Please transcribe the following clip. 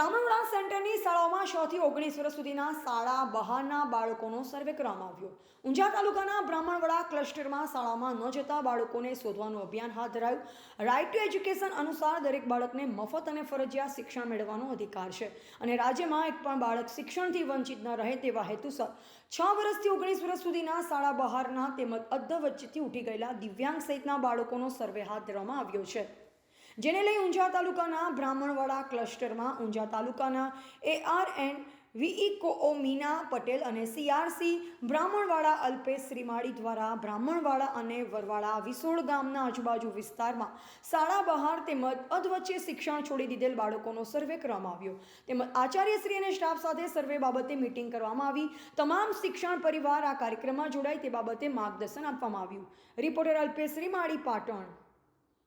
બ્રાહ્મણવાડા સેન્ટરની શાળાઓમાં છ થી ઓગણીસ વર્ષ સુધીના શાળા બહારના બાળકોનો સર્વે કરવામાં આવ્યો. ઊંઝા તાલુકાના બ્રાહ્મણવાડા ક્લસ્ટરમાં શાળામાં ન જતા બાળકોને શોધવાનું અભિયાન હાથ ધરાયું. રાઇટ ટુ એજ્યુકેશન અનુસાર દરેક બાળકને મફત અને ફરજિયાત શિક્ષણ મેળવવાનો અધિકાર છે અને રાજ્યમાં એક પણ બાળક શિક્ષણથી વંચિત ન રહે તેવા હેતુસર છ વર્ષથી ઓગણીસ વર્ષ સુધીના શાળા બહારના તેમજ અધ્ધ વચ્ચેથી ઉઠી ગયેલા દિવ્યાંગ સહિતના બાળકોનો સર્વે હાથ ધરવામાં આવ્યો છે. જેને લઈ ઊંઝા તાલુકાના બ્રાહ્મણવાડા ક્લસ્ટરમાં ઊંઝા તાલુકાના એઆર એન્ડ વીઈ કોઓ મીના પટેલ અને સીઆરસી બ્રાહ્મણવાડા અલ્પેશ શ્રીમાળી દ્વારા બ્રાહ્મણવાડા અને વરવાડા વિસોળ ગામના આજુબાજુ વિસ્તારમાં શાળા બહાર તેમજ અધવચ્ચે શિક્ષણ છોડી દીધેલ બાળકોનો સર્વે કરવામાં આવ્યો. તેમજ આચાર્યશ્રી અને સ્ટાફ સાથે સર્વે બાબતે મિટિંગ કરવામાં આવી. તમામ શિક્ષણ પરિવાર આ કાર્યક્રમમાં જોડાય તે બાબતે માર્ગદર્શન આપવામાં આવ્યું. રિપોર્ટર અલ્પેશ શ્રીમાળી, પાટણ.